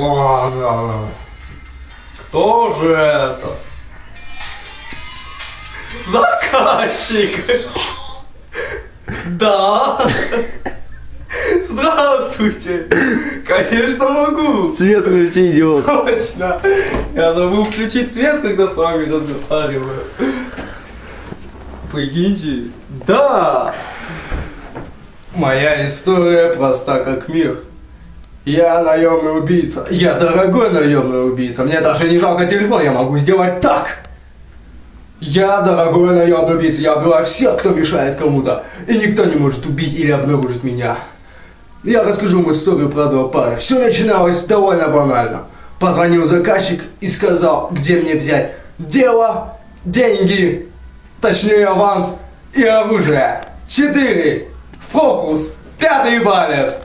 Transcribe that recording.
Ладно. Кто же это? Заказчик. Да. Здравствуйте. Конечно могу. Свет включи, идиот. Точно. Я забыл включить свет, когда с вами разговариваю. Прикиньте. Да. Моя история проста как мир. Я наемный убийца. Я дорогой наемный убийца. Мне даже не жалко телефон, я могу сделать так. Я дорогой наемный убийца. Я убиваю всех, кто мешает кому-то. И никто не может убить или обнаружить меня. Я расскажу вам историю про одного парня. Все начиналось довольно банально. Позвонил заказчик и сказал, где мне взять дело, деньги, точнее аванс и оружие. Четыре. Фокус. Пятый палец.